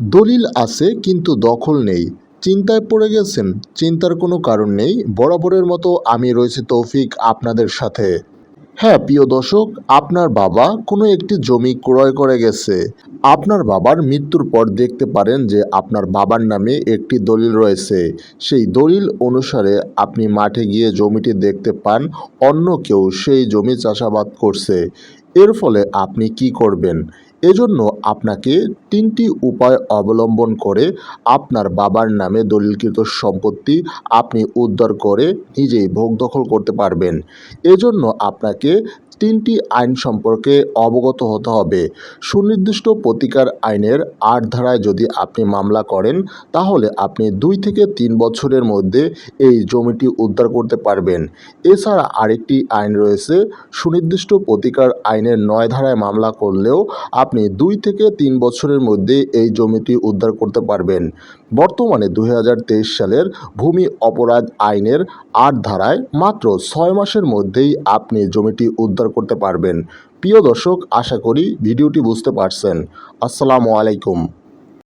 দলিল আছে কিন্তু দখল নেই। চিন্তায় পড়ে গেছেন, চিন্তার কোনো কারণ নেই। বরাবরের মতো আমি রয়েছি তৌফিক আপনাদের সাথে। হ্যাঁ প্রিয় দর্শক, আপনার বাবা কোনো একটি জমি ক্রয় করে গেছে। আপনার বাবার মৃত্যুর পর দেখতে পারেন যে আপনার বাবার নামে একটি দলিল রয়েছে। সেই দলিল অনুসারে আপনি মাঠে গিয়ে জমিটি দেখতে পান, অন্য কেউ সেই জমি চাষাবাদ করছে। এর ফলে আপনি কি করবেন? এজন্য আপনাকে তিনটি উপায় অবলম্বন করে আপনার বাবার নামে দলিলকৃত সম্পত্তি আপনি উদ্ধার করে নিজেই ভোগ দখল করতে পারবেন। এজন্য আপনাকে তিনটি আইন সম্পর্কে অবগত হতে হবে। সুনির্দিষ্ট প্রতিকার আইনের আট ধারায় যদি আপনি মামলা করেন, তাহলে আপনি দুই থেকে তিন বছরের মধ্যে এই জমিটি উদ্ধার করতে পারবেন। এছাড়া আরেকটি আইন রয়েছে, সুনির্দিষ্ট প্রতিকার আইনের নয় ধারায় মামলা করলেও আপনি দুই থেকে তিন বছরের মধ্যে এই জমিটি উদ্ধার করতে পারবেন। বর্তমানে দুই হাজার তেইশ সালের ভূমি অপরাধ আইনের আট ধারায় মাত্র ছয় মাসের মধ্যেই আপনি জমিটি উদ্ধার করতে পারবেন। প্রিয় দর্শক, আশা করি ভিডিওটি বুঝতে পারছেন। আসসালামু আলাইকুম।